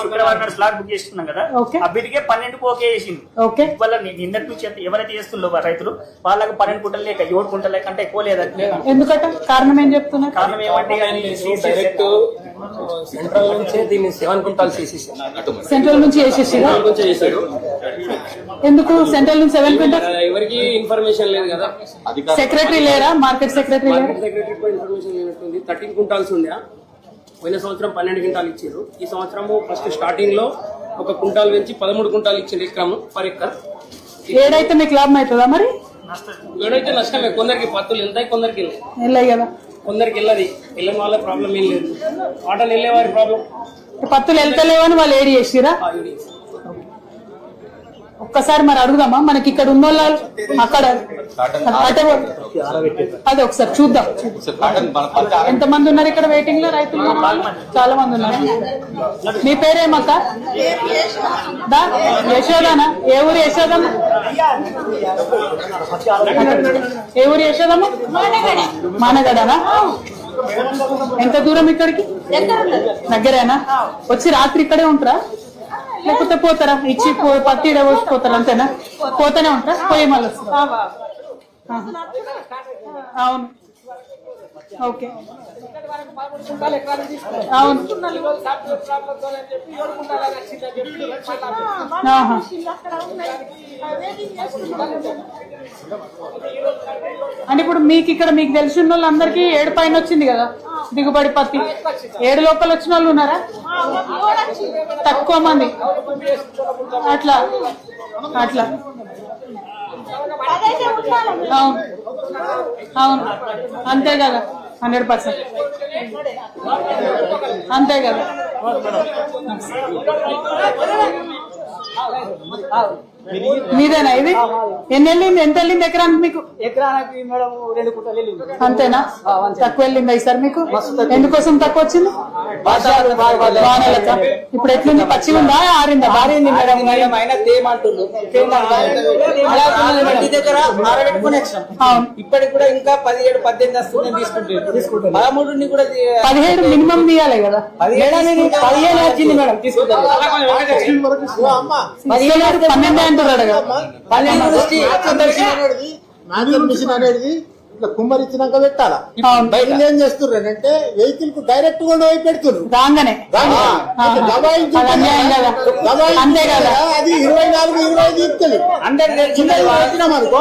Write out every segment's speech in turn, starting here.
శుక్రవారం నాడు slot book చేసుకున్నాం కదా. ఓకే. అబ్బిటికే పన్నెండుకు ఓకే చేసింది ఓకే. వల్ల నిన్నటి నుంచి ఎంత- ఎవరైతే చేస్తుందో రైతులు వాళ్ళకి పన్నెండు కుంటలు లేక ఏడు కుంటలు లేక అంటే ఎక్కువ లేదంటే ఎందుకట? కారణం ఏం చెప్తున్నారు? కారణం ఏమంటే సెంట్రల్ నుంచే దీన్ని సెవెన్ తీసేసి సెంట్రల్ నుంచి చేశాడు ఎందుకు? సెంట్రల్ నుంచి సెవెన్ క్వింటల్ ఎవరికి ఇన్ఫర్మేషన్ లేదు కదా? సెక్రటరీ లేరా? మార్కెట్ సెక్రటరీ లేరా? సెక్రటరీ ఇన్ఫర్మేషన్ లేనట్టుంది. థర్టీన్ క్వింటాల్స్ ఉండే. పోయిన సంవత్సరం పన్నెండు క్వింటాలు ఇచ్చారు. ఈ సంవత్సరము ఫస్ట్ స్టార్టింగ్లో ఒక కుంటాల్ పెంచి పదమూడు కుంటాలు ఇచ్చింది ఎకరం పర్ ఎక్కర్ ఏడైతే మీకు లాభం అవుతుందా మరి? ఏడైతే నష్టమే కొందరికి పత్తులు వెళ్తాయి కొందరికి వెళ్ళాయి. కదా. కొందరికి వెళ్ళదు. వెళ్ళని వాళ్ళ ప్రాబ్లం ఏం లేదు. ఆటోలు వెళ్ళే వారి ప్రాబ్లం పత్తులు వెళ్తలేవని వాళ్ళు ఏడి చేసిరా? ఒక్కసారి మరి అడుగుదామా? మనకి ఇక్కడ ఉన్న వాళ్ళు అక్కడ అదే ఒకసారి చూద్దాం. ఎంత మంది ఉన్నారు ఇక్కడ వెయిటింగ్లో? రైతులు చాలా మంది ఉన్నారు. మీ పేరేమక్క? దా? యశోదానా? ఏ ఊరు యశోదమ్మ? ఏ ఊరు యశోదమ్మ? మానగడనా? ఎంత దూరం ఇక్కడికి? దగ్గరేనా? వచ్చి రాత్రి ఇక్కడే ఉంటారా? లేకపోతే పోతారా? ఇచ్చి పో- పత్తి ఈడ పోసి పోతారా? అంతేనా? పోతానే ఉంటారా? పోయి మళ్ళీ అవును. ఓకే. అవును. అంటే ఇప్పుడు మీకు ఇక్కడ మీకు తెలిసిన వాళ్ళందరికీ ఏడు పైన వచ్చింది కదా దిగుబడి పత్తి. ఏడు లోపల వచ్చిన వాళ్ళు ఉన్నారా? తక్కువ మంది. అట్లా. అట్లా. అవును. అవును. అంతే కదా. Hundred percent. అంతే కదా. మీదేనా ఇది? ఎన్ని వెళ్ళింది ఎంత వెళ్ళింది ఎకరానికి మీకు? ఎకరానికి మేడం రెండు కుట్టలు వెళ్ళింది అంతేనా? తక్కువ వెళ్ళిందా ఈసారి మీకు? ఎందుకోసం తక్కువ వచ్చింది. వానలక ఇప్పుడు ఎట్లుంది? పచ్చిగా ఉందా ఆరిందా మారింది మేడం మేడం? దగ్గర ఆరబెట్టుకునే ఇప్పటికి కూడా ఇంకా పదిహేడు పద్దెనిమిది కూడా పదిహేడు మినిమం తీయాలి కదా. పదిహేడు పదిహేను వచ్చింది మేడం. తీసుకుంటారు. పదిహేడు పన్నెండే మ్యాన్యువల్ మిషన్ అనేది ఇట్లా కుమ్మరిచ్చినాక పెట్టాలా? బయట. ఏం చేస్తున్నారు అంటే వెహికల్కు డైరెక్ట్గా పోయి పెడుతున్నారు అది ఇరవై నాలుగు ఇరవై ఐదు ఇస్తుంది పెట్టినాం అనుకో.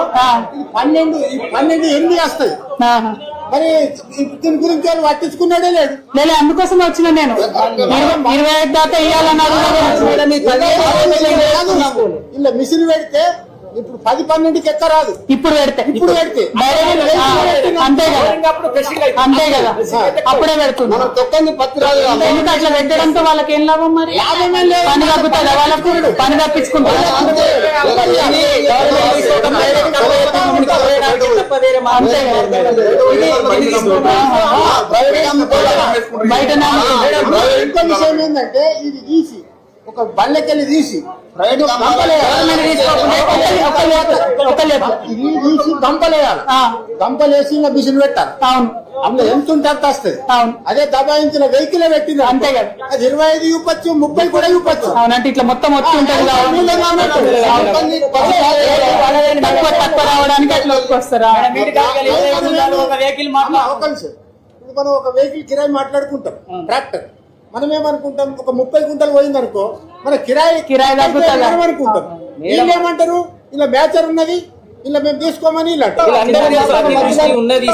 పన్నెండు పన్నెండు ఎనిమిది వస్తాయి. ఆహా. మరి ఈ దీని గురించి వాళ్ళు పట్టించుకున్నాడే లేడు. లేలే అందుకోసం వచ్చిన నేను. ఇరవై ఐదు దాకా పదిహేను ఇలా మిషన్ పెడితే ఇప్పుడు పది పన్నెండుకి ఎక్క రాదు. ఇప్పుడు పెడితే. ఇప్పుడు పెడితే. అంతే కదా. అంతే కదా. అప్పుడే పెడుతుంది. మనం తొక్కంది పత్తి రాదు. ఎందుకు అట్లా పెట్టడంతో వాళ్ళకి ఏం లాభం మరి? పని తప్పుతుందా వాళ్ళకు పని తప్పించుకుంటారా? కదా బయట ఇంకో విషయం ఏంటంటే ఇది తీసి. ఒక బళ్ళకెళ్ళి తీసి ప్రైవేట్ గంపలేయాలి గంపలేసి ఇంకా పెట్టాలి. అవును. అందులో ఎంత ఉంటే అంత వస్తుంది. అవును. అదే దబాయించిన వెహికల్ పెట్టింది అంతే కదా. అది ఇరవై ఐదు ఇవ్వచ్చు ముప్పై కూడా ఇవ్వచ్చు అవునంటే ఇట్లా మొత్తం వచ్చి ఉంటుంది. కాబట్టి తక్కువ తక్కువ రావడానికి అట్లా వస్తారా. ఒక నిమిషం. మనం ఒక వెహికల్ కిరాయి మాట్లాడుకుంటాం. ట్రాక్టర్ మనం ఏమనుకుంటాం ఒక ముప్పై గుంటలు పోయింది అనుకో మన కిరాయి కిరాయి అనుకుంటాం వీళ్ళు ఏమంటారు ఇలా మ్యాచర్ ఉన్నది. ఇలా మేము తీసుకోమని ఇలా ఉన్నది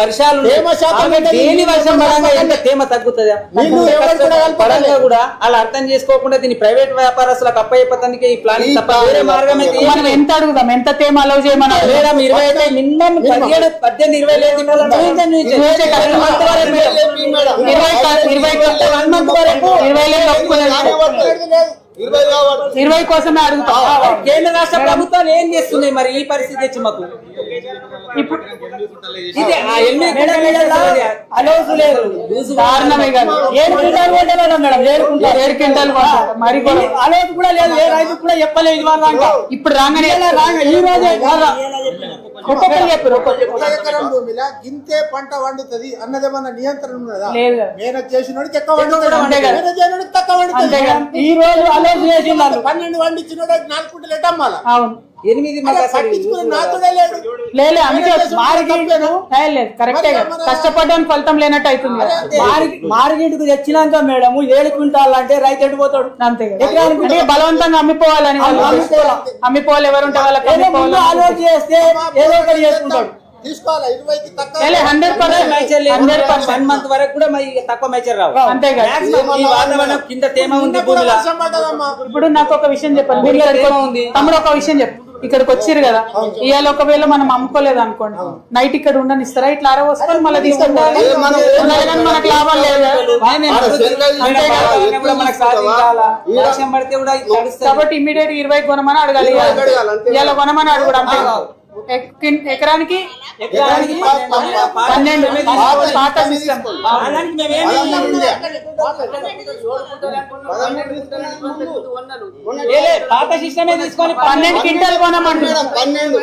వర్షాలు. తేమ తగ్గుతుందా కూడా కలపలేదు. పరంగా కూడా అలా అర్థం చేసుకోకుండా దీన్ని ప్రైవేట్ వ్యాపారస్తులకు అప్పయ్యపతానికి ఈ ప్లానింగ్ తప్ప వేరే మార్గం మనం. ఎంత అడుగుదాం ఎంత తేమ అలౌ చేయమని. మేడం ఇరవై మినిమం పదిహేడు పద్దెనిమిది ఇరవై లేదు. ఇరవై ఇరవై. లేదు. ఇరవై కోసమే అడుగుతాం. కేంద్ర రాష్ట్ర ప్రభుత్వాలు ఏం చేస్తున్నాయి మరి ఈ పరిస్థితి వచ్చి మాకు? ఇప్పుడు ఇది ఆ ఎనిమిది కుంటల అలౌస్ లేదు. కదా. ఏడు మేడం ఏడు కుంటాలు ఏడు క్వింటాలు కొంటారు. మరి కూడా. అలౌస్ కూడా లేదు ఏ రైతు కూడా చెప్పలేదు. ఇప్పుడు రాగానే రాగా ఈ రోజే ఒక ఎకరం భూమిలో గింతే పంట వండుతుంది అన్నదేమన్నా నియంత్రణ ఉన్నదా. మేనేజ్ చేసినోడికి ఎక్కువ వండుతుంది? తక్కువ వండుతుంది. ఈ రోజు పన్నెండు వండించినోడికి నాలుగు కుంటలు ఎట్టమ్మాల? అవును. ఎనిమిది లేదు అందుకే? లేదు కరెక్టే కష్టపడడానికి ఫలితం లేనట్టు అవుతుంది మార్కెట్కు తెచ్చినాక మేడం ఏడు క్వింటాల్ అంటే రైతు ఎడిపోతాడు అంతే అంటే బలవంతంగా అమ్మిపోవాలని. అమ్మిపోవాలి. వాళ్ళకి చేస్తే ఏదో ఒకటి చేసుకుంటాడు. వన్ మంత్ వరకు కూడా మరి తక్కువ మేచర్ రావు. అంతే కదా వాతావరణం తేమ ఉంది ఇప్పుడు నాకు ఒక విషయం ఉంది. తమ్ముడు ఒక విషయం చెప్పు. ఇక్కడికి వచ్చిర్రు కదా. ఇవాళ ఒకవేళ మనం అమ్ముకోలేదు అనుకోండి నైట్ ఇక్కడ ఉండనిస్తారా? ఇట్లా అరవసుకొని మళ్ళీ తీసుకుంటారు మనకు లాభం లేదు. కాబట్టి ఇమీడియట్ ఇరవై కొనమని అడగాలి. ఇవాళ కొనమని అడుగుడు ఎకరానికి? పన్నెండు. పాత సిస్టమ్ పాత సిస్టమే తీసుకొని పన్నెండు క్వింటల్ కొనమంటున్నాం పన్నెండు.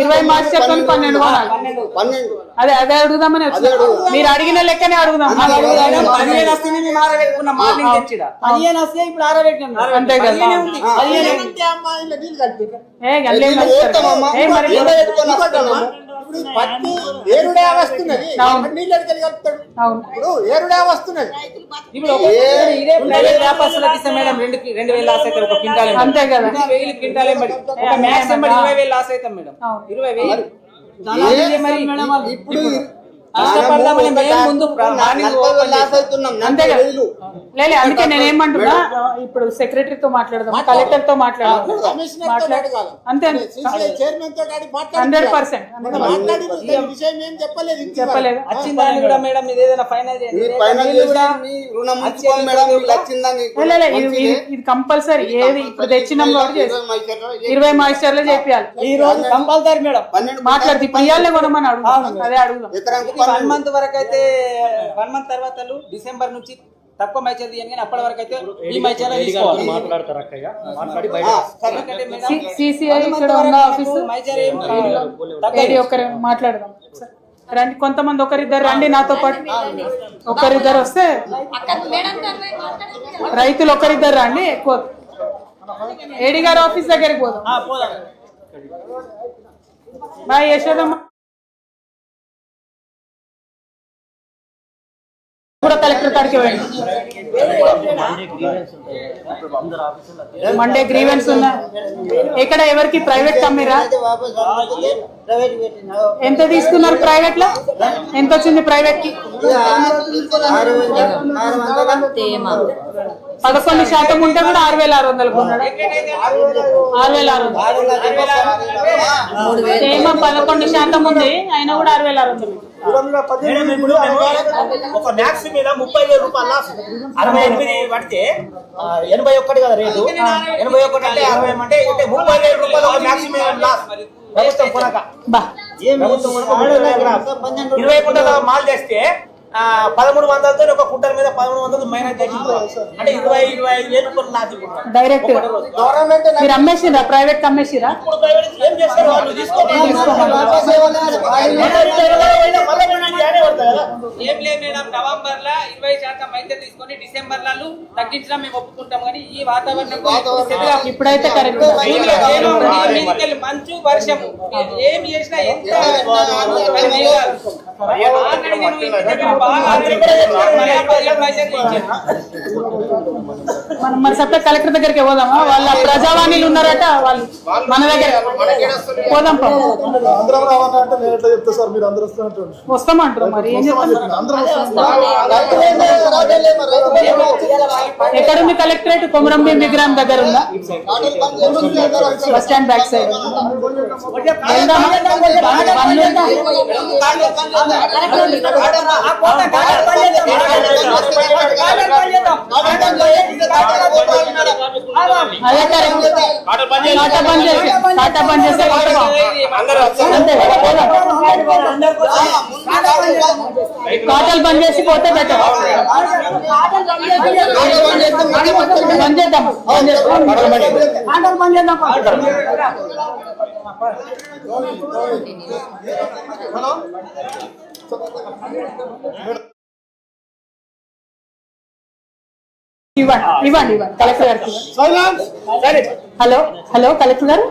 ఇరవై మార్చి పన్నెండు కొనాలి. పన్నెండు. అదే అదే అడుగుదామని మీరు అడిగిన లెక్కనే అడుగుదాం. మేడం, పదిహేను వస్తే మేము ఆరబెట్టుకున్నాం మార్నింగ్ తెచ్చిడ? పదిహేను వస్తే ఇప్పుడు ఆరబెట్టినాం అంతే కదా. ఏ మరి పత్తి ఏరుడే వస్తున్నది. అవును. నీళ్ళు కలుపుతాడు? అవును. ఇప్పుడు ఏరుడే వస్తున్నది. ఇప్పుడు ఒక- ఇదే ప్రైవేట్ వ్యాపారస్తులకు ఇస్తే మేడం రెండు రెండు వేలు లాస్ అవుతారు ఒక క్వింటాల్ ఏమో. అంతే కదా. వెయ్యి క్వింటాల్ ఒక మ్యాక్స్ ఇరవై వేలు లాస్ అవుతాం మేడం. అవును. ఇరవై వేలు. ఇప్పుడు లేదు అందుకే నేనేమంటున్నా ఇప్పుడు సెక్రటరీతో మాట్లాడదాం కలెక్టర్తో మాట్లాడదాం. కమిషనర్తో మాట్లాడ- అడగాలి. అంతే హండ్రెడ్ పర్సెంట్ మనం మాట్లాడి ఈ విషయం ఏం చెప్పలేదు ఇంతవరకు. చెప్పలేదు. వచ్చిన దాన్ని కూడా మేడం ఇది ఏదైనా ఫైనల్ చేయండి. కూడా ఇది కంపల్సరీ ఏది? ఇప్పుడు తెచ్చినాం కాబట్టి. ఇరవై మాయిశ్చర్లో చేపియాలి. ఈ రోజు కంపల్సరీ మేడం. మాట్లాడితే ఇప్పుడు కొనమని అడుగుదాం. అదే అడుగుదాం. వన్ మంత్ వరకు అయితే వన్ మంత్ తర్వాత డిసెంబర్ నుంచి తక్కువ మ్యాచ్ తీయండి కానీ అప్పటి వరకు అయితే ఈ మ్యాచ్ తక్కువ ఏడి ఒకరు మాట్లాడదాం. రండి కొంతమంది ఒకరిద్దరు రండి నాతో పాటు. ఒకరిద్దరు వస్తే రైతులు ఒకరిద్దరు రండి ఎక్కువ ఏడి గారి ఆఫీస్ దగ్గరికి పోదాం. ఆ, పోదాం. బాయ్ యశోదమ్మ. కలెక్టర్ కాడికి వెళ్ళండి మండే గ్రీవెన్స్ ఉన్నా ఇక్కడ ఎవరికి? ప్రైవేట్ కమ్మిరా ఎంత తీసుకున్నారు ప్రైవేట్లో? ఎంత వచ్చింది ప్రైవేట్కి? పదకొండు శాతం ఉంటే కూడా ఆరు వేల ఆరు వందలు కొన్నాడు ఆరు వేల ఆరు వందలు. పదకొండు శాతం ఉంది అయినా కూడా ఆరు వేల ఆరు వందలు. ఒక మ్యాక్స్ మీద ముప్పై వేల రూపాయల లాస్. అరవై ఎనిమిది పడితే ఎనభై ఒక్కటి కదా రేటు? ఎనభై ఒకటి అంటే అరవై అంటే అంటే ముప్పై వేల రూపాయలు ఒక మ్యాక్స్ మీద లాస్. ప్రభుత్వం కొనక. ఇరవై కుంటల మాల్ చేస్తే పదమూడు వందలతో ఒక కుంటల మీద పదమూడు వందలు మైనస్ చేసి అంటే ఇరవై ఇరవై ఐదు వేలు లాస్ ఇప్పుడు డైరెక్ట్ గవర్నమెంట్ మీరు అమ్మేసిరా ప్రైవేట్ అమ్మేసిరా ఇప్పుడు ప్రైవేట్ ఏం చేస్తారు వాళ్ళు? ఏం లేదు మేడం నవంబర్లో ఇరవై శాతం అయితే తీసుకొని డిసెంబర్లలో తగ్గించడం మేము ఒప్పుకుంటాం కానీ ఈ వాతావరణం ఇప్పుడైతే కరెక్ట్ మంచు వర్షము. మీరు ఏం చేసినా ఎంత మనం మరి సప్లై కలెక్టర్ దగ్గరికి పోదామా? వాళ్ళ ప్రజావాణిలు ఉన్నారట వాళ్ళు మన దగ్గర. పోదాం వస్తామంటారు మరి. ఏం చెప్తాం అందరం ఎక్కడుంది కలెక్టరేట్? కొమరం భీం విగ్రహం దగ్గర ఉందా? Bus stand back side. వెళ్దామా? బండ్లు ఉందా? అదే కరెక్ట్ కాటా బంద్ చేసి కాటా బంద్ చేస్తే కాటా బాగు. అంతే పోదాం. కాటల్ బంద్ చేసి పోతే బెటర్ బంద్ చేద్దాం బంద్ చేద్దాం బంద్ చేద్దాం ఇవ్వండి ఇవ్వండి ఇవ్వండి కలెక్టర్ గారికి. హలో హలో కలెక్టర్ గారు?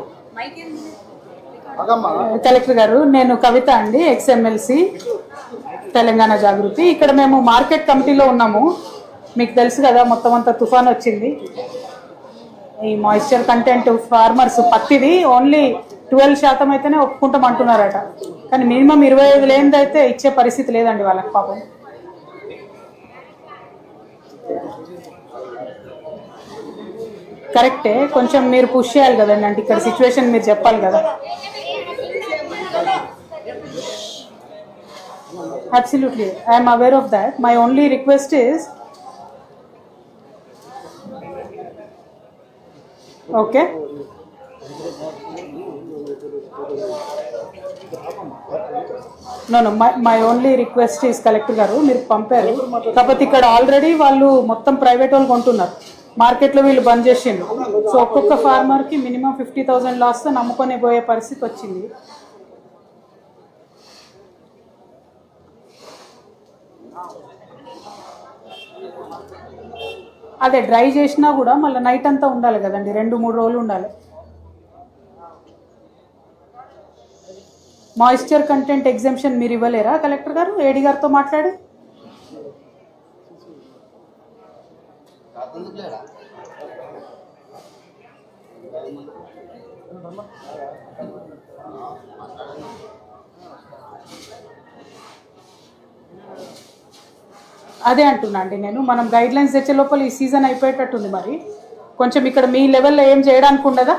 కలెక్టర్ గారు నేను కవిత అండి ఎక్స్ఎమ్మెల్సి తెలంగాణ జాగృతి. ఇక్కడ మేము మార్కెట్ కమిటీలో ఉన్నాము. మీకు తెలుసు కదా మొత్తం అంతా తుఫాన్ వచ్చింది. ఈ మాయిశ్చర్ కంటెంట్ ఫార్మర్స్ పత్తిది ఓన్లీ ట్వెల్వ్ శాతం అయితేనే ఒప్పుకుంటాం అంటున్నారట. కానీ మినిమం ఇరవై ఐదు లేనిది అయితే ఇచ్చే పరిస్థితి లేదండి వాళ్ళకి పాపం. కరెక్టే కొంచెం మీరు పుష్ చేయాలి కదండి. అంటే ఇక్కడ సిచ్యువేషన్ మీరు చెప్పాలి కదా. Absolutely I'm aware of that my only request is okay. No no my my only request is collector గారు మీరు పంపారు. కాకపోతే ఇక్కడ ఆల్రెడీ వాళ్ళు మొత్తం ప్రైవేట్ వాళ్ళు కొంటున్నారు. మార్కెట్లో వీళ్ళు బంద్ చేసిండ్రు. సో ఒక్కొక్క ఫార్మర్కి మినిమం ఫిఫ్టీ థౌసండ్ లాస్తో నమ్ముకొని పోయే పరిస్థితి వచ్చింది. అదే డ్రై చేసినా కూడా మళ్ళీ నైట్ అంతా ఉండాలి కదండి. రెండు మూడు రోజులు ఉండాలి. మాయిశ్చర్ కంటెంట్ ఎగ్జామ్షన్ మీరు ఇవ్వలేరా కలెక్టర్ గారు? ఏడి గారితో మాట్లాడి. అదే అంటున్నా అండి నేను. మనం గైడ్ లైన్స్ తెచ్చే లోపల ఈ సీజన్ అయిపోయేటట్టుంది మరి. కొంచెం ఇక్కడ మీ లెవెల్లో ఏం చేయడానికి ఉండదా?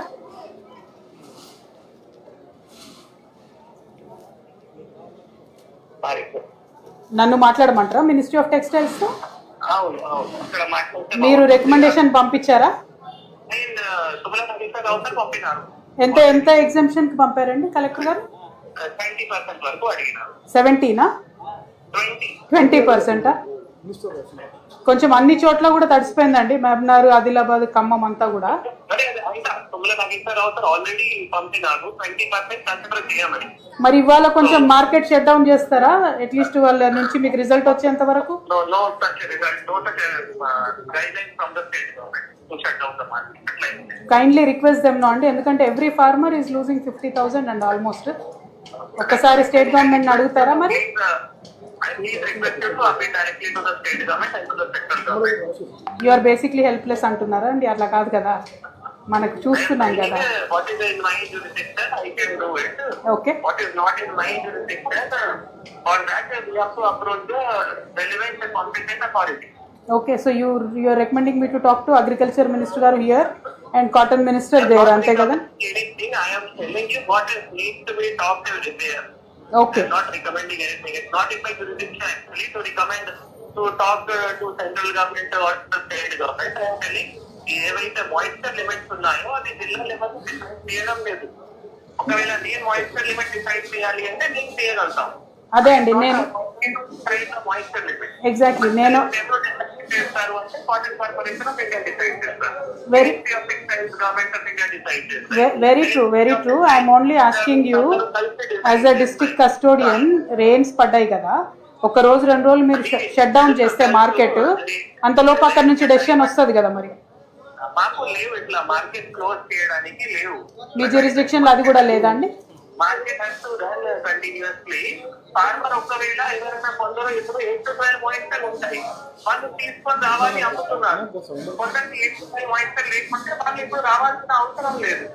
నన్ను మాట్లాడమంటారా? Ministry of టెక్స్టైల్స్తో? అవును అవును. ఇక్కడ మాట్లాడితే మీరు రికమెండేషన్ పంపించారా? నేను సుమల నగేశ్వర రావు సార్ పంపినారు. ఎంత ఎంత ఎగ్జామ్షన్కి పంపారండి కలెక్టర్ గారు? ట్వంటీ పర్సెంట్ వరకు అడిగినారు. సెవెంటీనా ట్వంటీ ట్వంటీ పర్సెంటా కొంచెం అన్ని చోట్ల కూడా తడిసిపోయిందండి. మహబూబ్నగర్ ఆదిలాబాద్ ఖమ్మం అంతా కూడా. మరి ఇవాళ కొంచెం మార్కెట్ షట్ డౌన్ చేస్తారా? అట్లీస్ట్ వాళ్ళ నుంచి మీకు రిజల్ట్ వచ్చేంత వరకు. కైండ్లీ రిక్వెస్ట్ దెమ్ అండి ఎందుకంటే every farmer is losing fifty thousand and almost ఒక్కసారి స్టేట్ గవర్నమెంట్ అడుగుతారా మరి? He's, uh, he's requested to appeal directly to the state government and to the central government. You are basically helpless అంటున్నారా అండి అట్లా కాదు కదా మనకు చూస్తున్నాం కదా What is in my jurisdiction, I can do it. Okay What is not in my jurisdiction, uh, on that uh, we have to approach the relevant and competent authority. Okay so you you are recommending me to talk to agriculture minister గారు here and cotton minister there అంతే కదా Anything, I am telling you what is needs to be talked to there. Okay. I'm not recommending anything. It's not in my jurisdiction actually to recommend to talk uh, to central government or to state government. I'm telling ఏవైతే moisture limits ఉన్నాయో అది జిల్లా level decide చేయడం లేదు ఒకవేళ నేను moisture limit decide చేయాలి అంటే నేను చేయగలుగుతాను అదే అండి నేను ఎగ్జాక్ట్లీ నేను very true very true I'm only asking you as a district custodian rains పడ్డాయి కదా ఒక రోజు రెండు రోజులు మీరు షట్ డౌన్ చేస్తే మార్కెట్ అంతలోపు అక్కడ నుంచి డెసిషన్ వస్తుంది కదా మరి? మాకు లేవు ఇట్లా మార్కెట్ క్లోజ్ చేయడానికి లేవు. మీ జ్యూరిస్డిక్షన్ అది కూడా లేదా అండి? Market has to run continuously farmer ఒకవేళ ఎవరైనా కొందరు ఇప్పుడు ఎయిట్ టు ట్వెల్వ్ పాయింట్స్ ఉంటాయి. వాళ్ళు తీసుకొని రావాలి అమ్ముతున్నారు. కొందరికి ఎయిట్ ట్వెల్వ్ పాయింట్స్ లేకుంటే వాళ్ళు ఇప్పుడు రావాల్సిన అవసరం లేదు.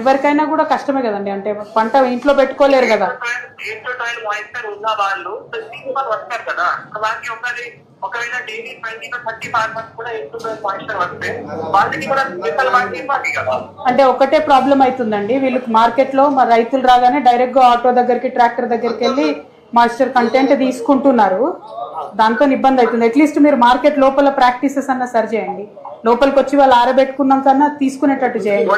ఎవరికైనా కూడా కష్టమే కదండి. అంటే పంట ఇంట్లో పెట్టుకోలేరు కదా. ఎయిట్ ట్వెల్వ్ పాయింట్స్ ఉన్న వాళ్ళు తీసుకొని వస్తారు కదా. వాళ్ళకి ఒకరి ఒకవేళ daily twenty to thirty farmers కూడా ఎక్కువ టు వస్తే వాళ్ళకి కూడా స్పెషల్ ఇవ్వాలి కదా. అంటే ఒకటే ప్రాబ్లం అవుతుందండి. వీళ్ళకి మార్కెట్లో మా రైతులు రాగానే డైరెక్ట్గా ఆటో దగ్గరికి ట్రాక్టర్ దగ్గరికి వెళ్ళి మాస్టర్ కంటెంట్ తీసుకుంటున్నారు. దాంతో ఇబ్బంది అవుతుంది. అట్లీస్ట్ మీరు మార్కెట్ లోపల ప్రాక్టీసెస్ అన్న సరి చేయండి. లోపలికి వచ్చి వాళ్ళు ఆరబెట్టుకున్నాం కన్నా తీసుకునేటట్టు చేయండి.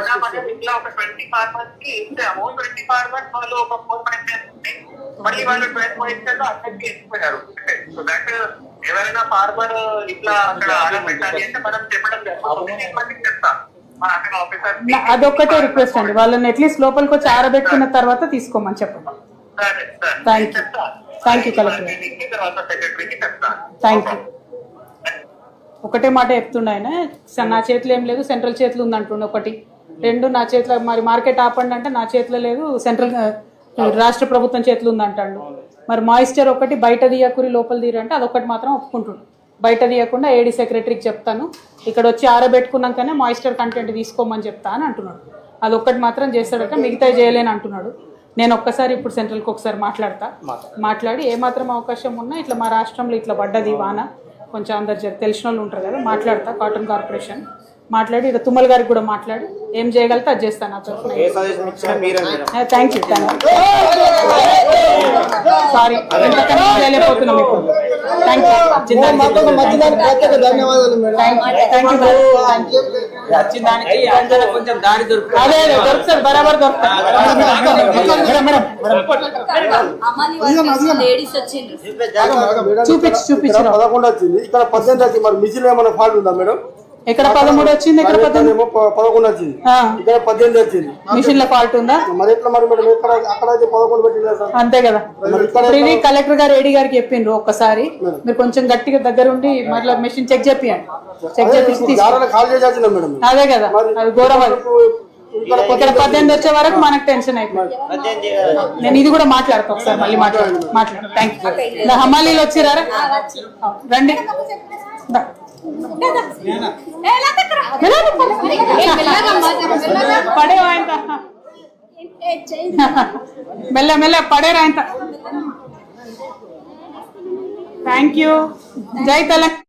మళ్ళీ వాళ్ళు ఇచ్చిపోయారు సో దట్ ఎవరైనా ఫార్మర్ ఇట్లా అక్కడ అంటే మనం చెప్పడం అదొక్కటే రిక్వెస్ట్ అండి. వాళ్ళని అట్లీస్ట్ లోపలికి వచ్చి ఆరబెట్టుకున్న తర్వాత తీసుకోమని చెప్పండి. Collector. దీనికి తర్వాత సెక్రటరీకి చెప్తాను థ్యాంక్ యూ ఒకటే మాట చెప్తుండే ఆయన "స- నా చేతిలో ఏం లేదు సెంట్రల్ చేతిలో ఉంది అంటుండే ఒకటి. రెండు నా చేతిలో మరి మార్కెట్ ఆపండి అంటే నా చేతిలో లేదు సెంట్రల్ రాష్ట్ర ప్రభుత్వం చేతిలో ఉంది అంటాడు మరి మాయిశ్చర్ ఒకటి బయట తీయకురి లోపల తీరంటే అదొకటి మాత్రం ఒప్పుకుంటుండు. బయట తీయకుండా ఏడీ సెక్రటరీకి చెప్తాను. ఇక్కడ వచ్చి ఆరబెట్టుకున్నాకనే మాయిశ్చర్ కంటెంట్ తీసుకోమని చెప్తా అని అంటున్నాడు. అదొక్కటి మాత్రం చేస్తాడట మిగతా చేయలేని అంటున్నాడు. నేను ఒక్కసారి ఇప్పుడు సెంట్రల్కి ఒకసారి మాట్లాడతా. మాట్లాడి. ఏమాత్రం అవకాశం ఉన్నా ఇట్లా మా రాష్ట్రంలో ఇట్లా పడ్డది వాన. కొంచెం అందరు తెలిసిన వాళ్ళు ఉంటారు కదా మాట్లాడతా కాటన్ కార్పొరేషన్ మాట్లాడి ఇక్కడ తుమ్మల్ గారికి కూడా మాట్లాడి. ఏం చేయగలితే అది చేస్తాను నా తరఫున. యూ థ్యాంక్ యూ సారీ ఇంతకన్నా చేయలేకపోతున్నాం ఇప్పుడు దానికి కొంచెం దారి దొరుకుతుంది. బరాబర్ చూపించు చూపించు. పదకొండు వచ్చింది ఇక్కడ పద్దెనిమిది వచ్చింది మరి మిషన్ ఏమైనా ఫాల్ట్ ఉందా మేడం? ఇక్కడ పదమూడు వచ్చింది? ఇక్కడ పద్దెనిమిది? ఏమో ప- పదకొండు వచ్చింది. ఆ, ఇక్కడ పద్దెనిమిది వచ్చింది. మిషన్లో ఫాల్ట్ ఉందా? మరి ఎట్లా మరి మేడం? ఎక్కడ అక్కడ అయితే పదకొండు పెట్టింది అంతే కదా. ఇప్పుడు ఇది కలెక్టర్ గారు ఏడీ గారికి చెప్పిండ్రు ఒక్కసారి. మీరు. కొంచెం గట్టిగా దగ్గర ఉండి మళ్ళీ మెషిన్ చెక్ చేపియండి. చెక్ చేసి అదే కదా. అది ఘోరం అది ఇక్కడ పద్దెనిమిది వచ్చే వరకు మనకు టెన్షన్ అయిపోయింది. నేను ఇది కూడా మాట్లాడతా ఒకసారి మళ్ళీ మాట్లాడు మాట్లాడు థ్యాంక్ యూ హమాలీలు వచ్చిరారా? రండి. దా. పడే మెల్ల మెల్ల పడేరా ఆయన థ్యాంక్ యూ జై తెలంగాణ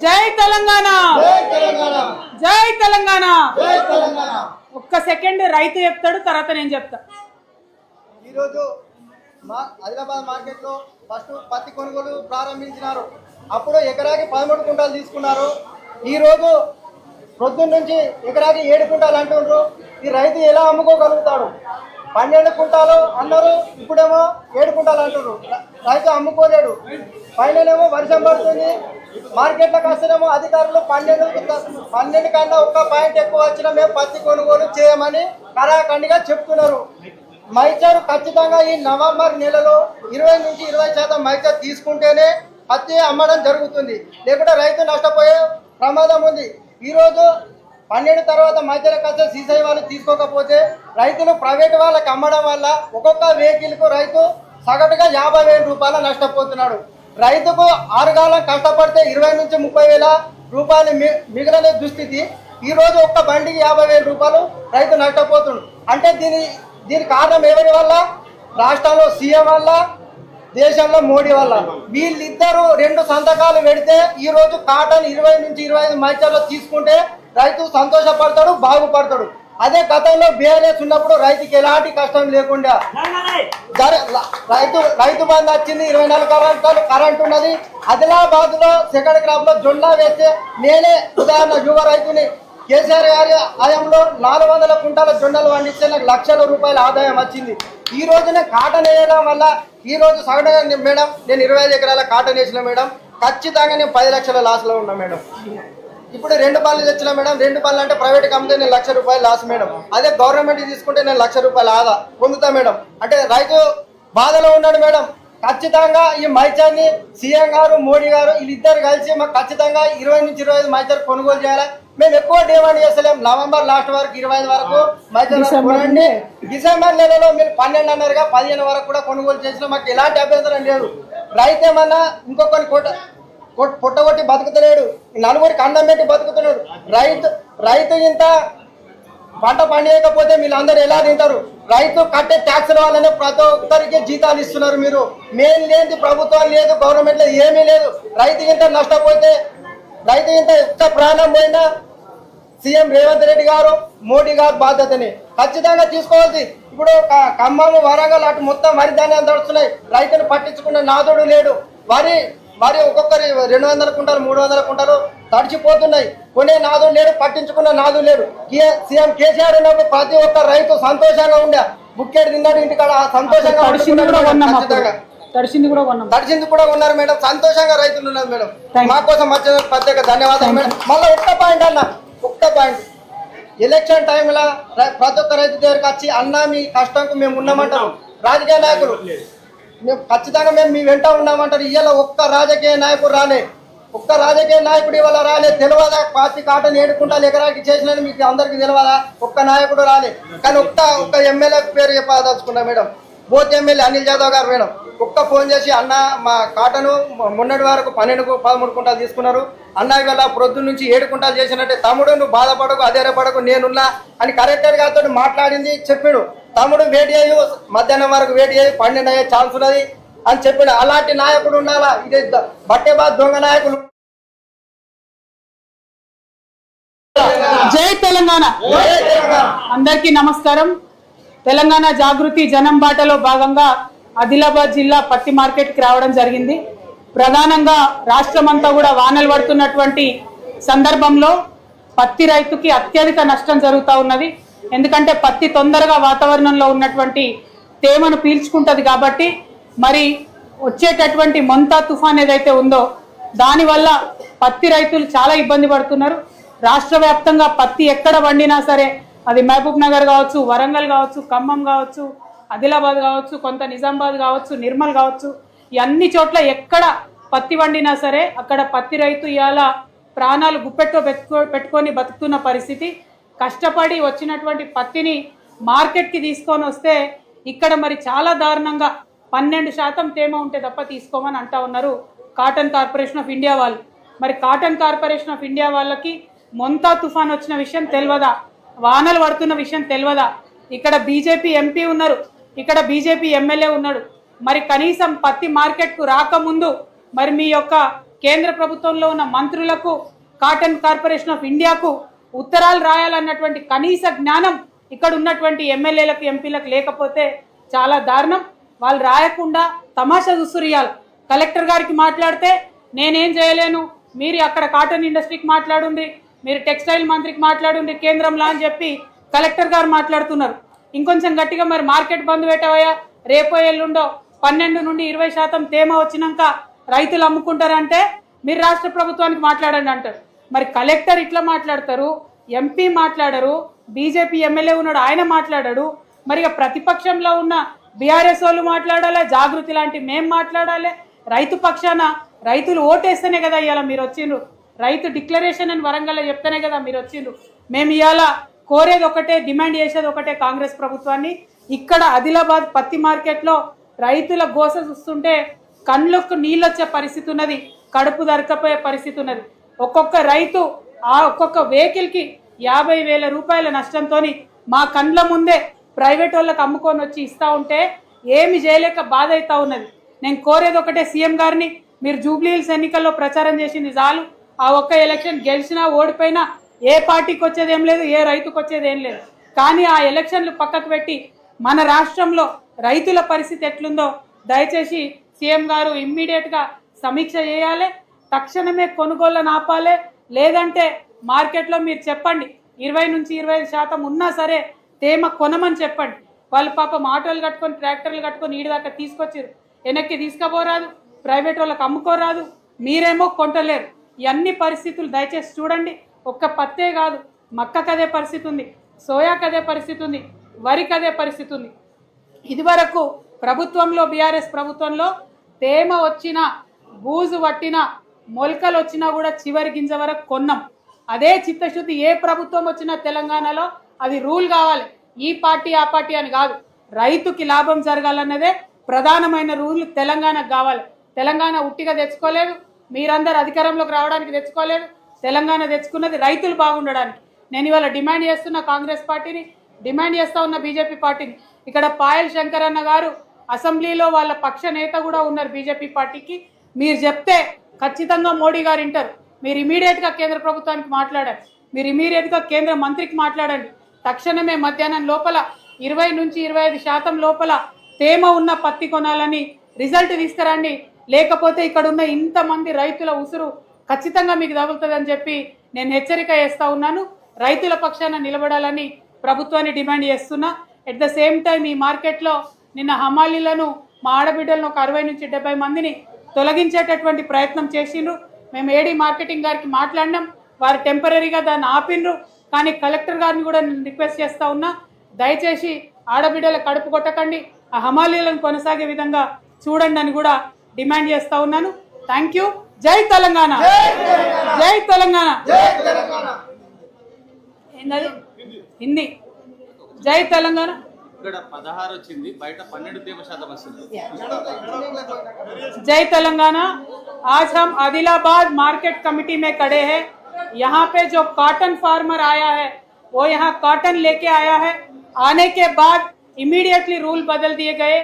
జై తెలంగాణ! జై తెలంగాణ! ఒక్క సెకండ్ రైతు చెప్తాడు తర్వాత నేను చెప్తా. ఈరోజు మా ఆదిలాబాద్ మార్కెట్లో ఫస్ట్ పత్తి కొనుగోలు ప్రారంభించినారు. అప్పుడు ఎకరాకి పదమూడు కుంటాలు తీసుకున్నారు. ఈరోజు ప్రొద్దున్న నుంచి ఎకరాకి ఏడు కుంటాలు అంటుండ్రు. ఈ రైతు ఎలా అమ్ముకోగలుగుతాడు? పన్నెండు కుంటాలు అన్నారు ఇప్పుడేమో ఏడు కుంటాలు అంటారు రైతు అమ్ముకోలేడు. పైననేమో వర్షం పడుతుంది. మార్కెట్లో కాస్తేనేమో అధికారులు పన్నెండు పన్నెండు కన్నా ఒక్క పాయింట్ ఎక్కువ వచ్చినా మేము పత్తి కొనుగోలు చేయమని కరాఖండిగా చెప్తున్నారు. మైచర్ ఖచ్చితంగా ఈ నవంబర్ నెలలో ఇరవై నుంచి ఇరవై శాతం మైచర్ తీసుకుంటేనే పత్తి అమ్మడం జరుగుతుంది. లేకుంటే రైతు నష్టపోయే ప్రమాదం ఉంది. ఈరోజు పన్నెండు తర్వాత మధ్యలో కాస్త సీసై వాళ్ళు తీసుకోకపోతే రైతులు ప్రైవేట్ వాళ్ళకి అమ్మడం వల్ల ఒక్కొక్క వెహికల్కు రైతు సగటుగా యాభై వేల రూపాయలు నష్టపోతున్నాడు. రైతుకు ఆరుగాలం కష్టపడితే ఇరవై నుంచి ముప్పై వేల రూపాయలు మి- దుస్థితి. ఈ రోజు ఒక్క బండికి యాభై వేల రూపాయలు రైతు నష్టపోతున్నాడు. అంటే దీని దీని కారణం ఎవరి వల్ల? రాష్ట్రంలో సీఎం వల్ల దేశంలో మోడీ వల్ల. వీళ్ళిద్దరూ రెండు సంతకాలు పెడితే ఈరోజు కాటన్ ఇరవై నుంచి ఇరవై ఐదు మైచర్లు తీసుకుంటే రైతు సంతోషపడతాడు బాగుపడతాడు. అదే గతంలో బీఆర్ఎస్ ఉన్నప్పుడు రైతుకి ఎలాంటి కష్టం లేకుండా రైతు రైతు బంధు వచ్చింది ఇరవై నాలుగు గంటలు కరెంట్ ఉన్నది. ఆదిలాబాద్లో సెకండ్ క్రాప్లో జొన్న వేస్తే నేనే ఉదాహరణ యువ రైతుని. కేసీఆర్ గారి ఆయంలో నాలుగు వందల కుంటాల జొన్నలు పండిస్తే నాకు లక్షల రూపాయల ఆదాయం వచ్చింది. ఈ రోజున కాటన్ వేయడం వల్ల ఈ రోజు సగటుగా మేడం నేను ఇరవై ఐదు ఎకరాల కాటన్ వేసిన మేడం. ఖచ్చితంగా నేను పది లక్షల లాస్లో ఉన్నా మేడం. ఇప్పుడు రెండు పనులు తెచ్చినా మేడం రెండు పనులు అంటే ప్రైవేట్ కంపెనీ నేను లక్ష రూపాయలు లాస్ మేడం. అదే గవర్నమెంట్ తీసుకుంటే నేను లక్ష రూపాయలు ఆదా పొందుతా మేడం. అంటే రైతు బాధలో ఉన్నాడు మేడం. ఖచ్చితంగా ఈ మైచాన్ని సీఎం గారు మోడీ గారు వీళ్ళిద్దరు కలిసి మాకు ఖచ్చితంగా ఇరవై నుంచి ఇరవై ఐదు మైచర్ కొనుగోలు చేయాలి. మేము ఎక్కువ డిమాండ్ చేస్తలేం. నవంబర్ లాస్ట్ వరకు ఇరవై ఐదు వరకు మైచర్ కొనండి. డిసెంబర్ నెలలో మీరు పన్నెండు అన్నారుగా పదిహేను వరకు కూడా కొనుగోలు చేసినా మాకు ఎలాంటి అభ్యంతరం లేదు. రైతు ఏమన్నా ఇంకొకరి కొట్- పుట్టగొట్టి బతుకుతలేడు. నలుగురికి అన్నం పెట్టి బతుకుతున్నాడు. రైతు రైతు ఇంత పంట పండియకపోతే వీళ్ళందరూ ఎలా తింటారు? రైతు కట్టే ట్యాక్సుల వల్లనే ప్రతి ఒక్కరికి జీతాలు ఇస్తున్నారు మీరు. మెయిన్ లేని ప్రభుత్వం లేదు గవర్నమెంట్ లేదు ఏమీ లేదు. రైతు ఇంత నష్టపోతే రైతు ఇంత ఎంత ప్రాణం పోయినా సీఎం రేవంత్ రెడ్డి గారు మోడీ గారు బాధ్యతని ఖచ్చితంగా తీసుకోవాల్సి ఇప్పుడు క- ఖమ్మం వరంగల్ అటు మొత్తం వరి ధాన్యాలు తడుస్తున్నాయి. రైతులు పట్టించుకున్న నాదుడు లేడు. వరి వరి ఒక్కొక్కరి రెండు వందల కుంటారు మూడు వందల కుంటారు తడిచిపోతున్నాయి. కొనే నాదుడు లేడు పట్టించుకున్న నాదుడు లేడు. కే- సీఎం కేసీఆర్ ఉన్నప్పుడు ప్రతి ఒక్క రైతు సంతోషంగా ఉండే. బుక్కెడు తిన్నాడు ఇంటికాడ ఆ సంతోషంగా తడిసింది కూడా తడిసింది కూడా ఉన్నారు మేడం సంతోషంగా రైతులు ఉన్నారు మేడం. మా కోసం వచ్చిన ప్రత్యేక ధన్యవాదాలు మేడం. మళ్ళీ ఒక్క పాయింట్ అన్న ఒక్క పాయింట్. ఎలక్షన్ టైంలో ప్రతి ఒక్క రైతు దగ్గరికి వచ్చి అన్న మీ కష్టంకు మేము ఉన్నామంటాం రాజకీయ నాయకులు మేము ఖచ్చితంగా మేము మీ వెంట ఉన్నామంటారు. ఇవాళ ఒక్క రాజకీయ నాయకుడు రాలే. ఒక్క రాజకీయ నాయకుడు ఇవాళ రాలే. తెలియదా పార్టీ కాటను ఏడుకుంటా ఎకరాకి చేసినది మీకు అందరికి తెలియదా ఒక్క నాయకుడు రాలే. కానీ ఒక్క ఒక్క ఎమ్మెల్యే పేరు చెప్పదలుచుకున్నా madam. Both MLA Anil Yadav గారు మేడం. ఒక్క ఫోన్ చేసి అన్న మా కాటను మొన్నటి వరకు పన్నెండు పదమూడు కుంటాలు తీసుకున్నారు. అన్న ఇవాళ ప్రొద్దు నుంచి ఏడు కుంటాలు చేసినట్టే. తమ్ముడు నువ్వు బాధపడకు అధైర్యపడకు నేనున్నా అని కరెక్టర్ గారితో మాట్లాడింది చెప్పాడు. తమ్ముడు వేడి అయ్యి మధ్యాహ్నం వరకు వేడి అయ్యి పన్నెండు అయ్యే ఛాన్స్ ఉన్నది అని చెప్పాడు అలాంటి నాయకుడు ఉండాలా? ఇది బట్టేబాద్ దొంగ నాయకులు. జై తెలంగాణ. అందరికీ నమస్కారం. తెలంగాణ జాగృతి జనం బాటలో భాగంగా ఆదిలాబాద్ జిల్లా పత్తి మార్కెట్కి రావడం జరిగింది. ప్రధానంగా రాష్ట్రమంతా కూడా వానలు పడుతున్నటువంటి సందర్భంలో పత్తి రైతుకి అత్యధిక నష్టం జరుగుతూ ఉన్నది. ఎందుకంటే పత్తి తొందరగా వాతావరణంలో ఉన్నటువంటి తేమను పీల్చుకుంటుంది కాబట్టి మరి వచ్చేటటువంటి మొంతా తుఫాన్ ఏదైతే ఉందో దానివల్ల పత్తి రైతులు చాలా ఇబ్బంది పడుతున్నారు. రాష్ట్ర వ్యాప్తంగా పత్తి ఎక్కడ వండినా సరే అది మహబూబ్ నగర్ కావచ్చు వరంగల్ కావచ్చు ఖమ్మం కావచ్చు ఆదిలాబాద్ కావచ్చు కొంత నిజామాబాద్ కావచ్చు నిర్మల్ కావచ్చు ఈ అన్ని చోట్ల ఎక్కడ పత్తి వండినా సరే అక్కడ పత్తి రైతు ఇవాళ ప్రాణాలు గుప్పెట్టో పెట్టుకో పెట్టుకొని బతుకుతున్న పరిస్థితి. కష్టపడి వచ్చినటువంటి పత్తిని మార్కెట్కి తీసుకొని వస్తే ఇక్కడ మరి చాలా దారుణంగా పన్నెండు శాతం తేమ ఉంటే తప్ప తీసుకోమని అంటా ఉన్నారు కాటన్ కార్పొరేషన్ ఆఫ్ ఇండియా వాళ్ళు. మరి కాటన్ కార్పొరేషన్ ఆఫ్ ఇండియా వాళ్ళకి మొంతా తుఫాన్ వచ్చిన విషయం తెలియదా వానలు పడుతున్న విషయం తెలియదా ఇక్కడ బీజేపీ ఎంపీ ఉన్నారు. ఇక్కడ బీజేపీ ఎమ్మెల్యే ఉన్నాడు. మరి కనీసం పత్తి మార్కెట్కు రాకముందు మరి మీ యొక్క కేంద్ర ప్రభుత్వంలో ఉన్న మంత్రులకు కాటన్ కార్పొరేషన్ ఆఫ్ ఇండియాకు ఉత్తరాలు రాయాలన్నటువంటి కనీస జ్ఞానం ఇక్కడ ఉన్నటువంటి ఎమ్మెల్యేలకు ఎంపీలకు లేకపోతే చాలా దారుణం. వాళ్ళు రాయకుండా తమాషా చూస్తురియాలి కలెక్టర్ గారికి మాట్లాడితే నేనేం చేయలేను. మీరు అక్కడ కాటన్ ఇండస్ట్రీకి మాట్లాడుండి మీరు టెక్స్టైల్ మంత్రికి మాట్లాడుండి కేంద్రంలో అని చెప్పి కలెక్టర్ గారు మాట్లాడుతున్నారు. ఇంకొంచెం గట్టిగా మరి మార్కెట్ బంద్ పెట్టవయ్యా. రేపో ఎల్లుండో పన్నెండు నుండి ఇరవై శాతం తేమ వచ్చినాక రైతులు అమ్ముకుంటారంటే మీరు రాష్ట్ర ప్రభుత్వానికి మాట్లాడండి అంటారు. మరి కలెక్టర్ ఇట్లా మాట్లాడతారు ఎంపీ మాట్లాడరు బీజేపీ ఎమ్మెల్యే ఉన్నాడు ఆయన మాట్లాడాడు. మరి ఇక ప్రతిపక్షంలో ఉన్న బీఆర్ఎస్ వాళ్ళు మాట్లాడాలి? జాగృతి లాంటి మేం మాట్లాడాలి? రైతు పక్షాన రైతులు ఓటేస్తేనే కదా ఇవాళ మీరు వచ్చిండ్రు. రైతు డిక్లరేషన్ అని వరంగల్లో చెప్తేనే కదా మీరు వచ్చిండ్రు. మేము ఇవాళ కోరేది ఒకటే డిమాండ్ చేసేది ఒకటే కాంగ్రెస్ ప్రభుత్వాన్ని. ఇక్కడ ఆదిలాబాద్ పత్తి మార్కెట్లో రైతుల గోస చూస్తుంటే కళ్ళకు నీళ్ళొచ్చే పరిస్థితి ఉన్నది కడుపు దరకపోయే పరిస్థితి ఉన్నది. ఒక్కొక్క రైతు ఆ ఒక్కొక్క వెహికల్కి యాభై వేల రూపాయల నష్టంతో మా కండ్ల ముందే ప్రైవేట్ వాళ్ళకి అమ్ముకొని వచ్చి ఇస్తూ ఉంటే ఏమి చేయలేక బాధ అవుతా ఉన్నది. నేను కోరేది ఒకటే సీఎం గారిని మీరు జూబ్లీ హిల్స్ ఎన్నికల్లో ప్రచారం చేసింది చాలు. ఆ ఒక్క ఎలక్షన్ గెలిచినా ఓడిపోయినా ఏ పార్టీకి వచ్చేది ఏం లేదు ఏ రైతుకు వచ్చేది ఏం లేదు. కానీ ఆ ఎలక్షన్లు పక్కకు పెట్టి మన రాష్ట్రంలో రైతుల పరిస్థితి ఎట్లుందో దయచేసి సీఎం గారు ఇమ్మీడియట్గా సమీక్ష చేయాలి. తక్షణమే కొనుగోళ్ళను ఆపాలి లేదంటే మార్కెట్లో మీరు చెప్పండి ఇరవై నుంచి ఇరవై ఐదు శాతం ఉన్నా సరే తేమ కొనమని చెప్పండి. వాళ్ళు పాపం ఆటోలు కట్టుకొని ట్రాక్టర్లు కట్టుకొని ఈడిదాకా తీసుకొచ్చారు వెనక్కి తీసుకుపోరాదు ప్రైవేట్ వాళ్ళకి అమ్ముకోరాదు మీరేమో కొంటలేరు. ఇవన్నీ అన్ని పరిస్థితులు దయచేసి చూడండి. ఒక్క పత్తే కాదు మక్కకు అదే పరిస్థితి ఉంది సోయాకు అదే పరిస్థితి ఉంది వరికి అదే పరిస్థితి ఉంది. ఇదివరకు ప్రభుత్వంలో బీఆర్ఎస్ ప్రభుత్వంలో తేమ వచ్చిన బూజు పట్టిన మొలకలు వచ్చినా కూడా చివరి గింజ వరకు కొన్నాం. అదే చిత్తశుద్ధి ఏ ప్రభుత్వం వచ్చినా తెలంగాణలో అది రూల్ కావాలి. ఈ పార్టీ ఆ పార్టీ అని కాదు. రైతుకి లాభం జరగాలన్నదే ప్రధానమైన రూల్ తెలంగాణకు కావాలి. తెలంగాణ ఉట్టిగా తెచ్చుకోలేదు. మీరందరూ అధికారంలోకి రావడానికి తెచ్చుకోలేదు. తెలంగాణ తెచ్చుకున్నది రైతులు బాగుండడానికి. నేను ఇవాళ డిమాండ్ చేస్తున్న కాంగ్రెస్ పార్టీని డిమాండ్ చేస్తూ ఉన్న బీజేపీ పార్టీని. ఇక్కడ పాయల్ శంకర్ అన్న గారు అసెంబ్లీలో వాళ్ళ పక్ష నేత కూడా ఉన్నారు బీజేపీ పార్టీకి. మీరు చెప్తే ఖచ్చితంగా మోడీ గారు వింటారు మీరు ఇమీడియట్గా కేంద్ర ప్రభుత్వానికి మాట్లాడండి. మీరు ఇమీడియట్గా కేంద్ర మంత్రికి మాట్లాడండి. తక్షణమే మధ్యాహ్నం లోపల ఇరవై నుంచి ఇరవై ఐదు శాతం లోపల తేమ ఉన్న పత్తి కొనాలని రిజల్ట్ తీసుకురండి. లేకపోతే ఇక్కడ ఉన్న ఇంతమంది రైతుల ఉసురు ఖచ్చితంగా మీకు తగులుతుందని చెప్పి నేను హెచ్చరిక చేస్తూ ఉన్నాను. రైతుల పక్షాన నిలబడాలని ప్రభుత్వాన్ని డిమాండ్ చేస్తున్నా. ఎట్ ద సేమ్ టైం ఈ మార్కెట్లో నిన్న హమాలీలను మా ఆడబిడ్డలను ఒక అరవై నుంచి డెబ్బై మందిని తొలగించేటటువంటి ప్రయత్నం చేసిండ్రు. మేము ఏడీ మార్కెటింగ్ గారికి మాట్లాడినాం. వారు టెంపరీగా దాన్ని ఆపిండ్రు. కానీ కలెక్టర్ గారిని కూడా నేను రిక్వెస్ట్ చేస్తా ఉన్నా. దయచేసి ఆడబిడ్డల కడుపు కొట్టకండి. ఆ హమాలీలను కొనసాగే విధంగా చూడండి అని కూడా డిమాండ్ చేస్తా ఉన్నాను. థ్యాంక్ యూ జై తెలంగాణ. జై తెలంగాణ. ఏంటది హిందీ. జై తెలంగాణ. ఇక్కడ పదహారు వచ్చింది బయట పన్నెండు తేమ శాతం వస్తుంది जय तेलंगाना आज हम आदिलाबाद मार्केट कमेटी में खड़े हैं यहाँ पे जो कॉटन फार्मर आया है वो यहाँ कॉटन लेके आया है आने के बाद इमीडिएटली रूल बदल दिए गए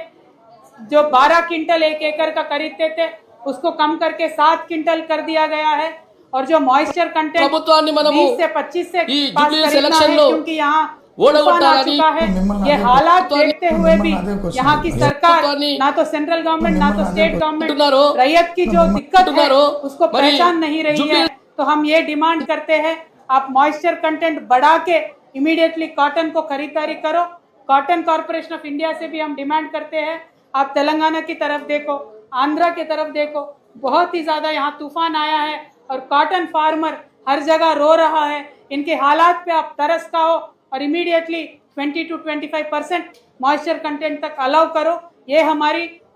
जो 12 क्विंटल एक एकड़ का खरीदते थे उसको कम करके सात क्विंटल कर दिया गया है और जो मॉइस्चर कंटेंट ప్రభుత్వాన్ని మనము 20 से 25 से ఈ पास జూబ్లీ खरीदना ఎలక్షన్ है లో क्योंकि यहाँ चुका है। ये हालात देखते हुए भी यहाँ की सरकार ना तो सेंट्रल गवर्नमेंट ना तो स्टेट गवर्नमेंट रैयत की जो दिक्कत है उसको पहचान नहीं रही है। तो हम ये डिमांड करते हैं आप मॉइस्चर कंटेंट बढ़ा के इमीडिएटली कॉटन को खरीदारी करो। कॉटन कॉरपोरेशन ऑफ़ इंडिया से भी हम डिमांड करते हैं। आप तेलंगाना की तरफ़ देखो आंध्रा की तरफ़ देखो बहुत ही ज़्यादा यहाँ तूफ़ान आया है और कॉटन फार्मर हर जगह रो रहा है। इनके हालात पे आप तरस का हो और immediately 20 to 25 percent moisture content तक अलाउ करो। ये हमारी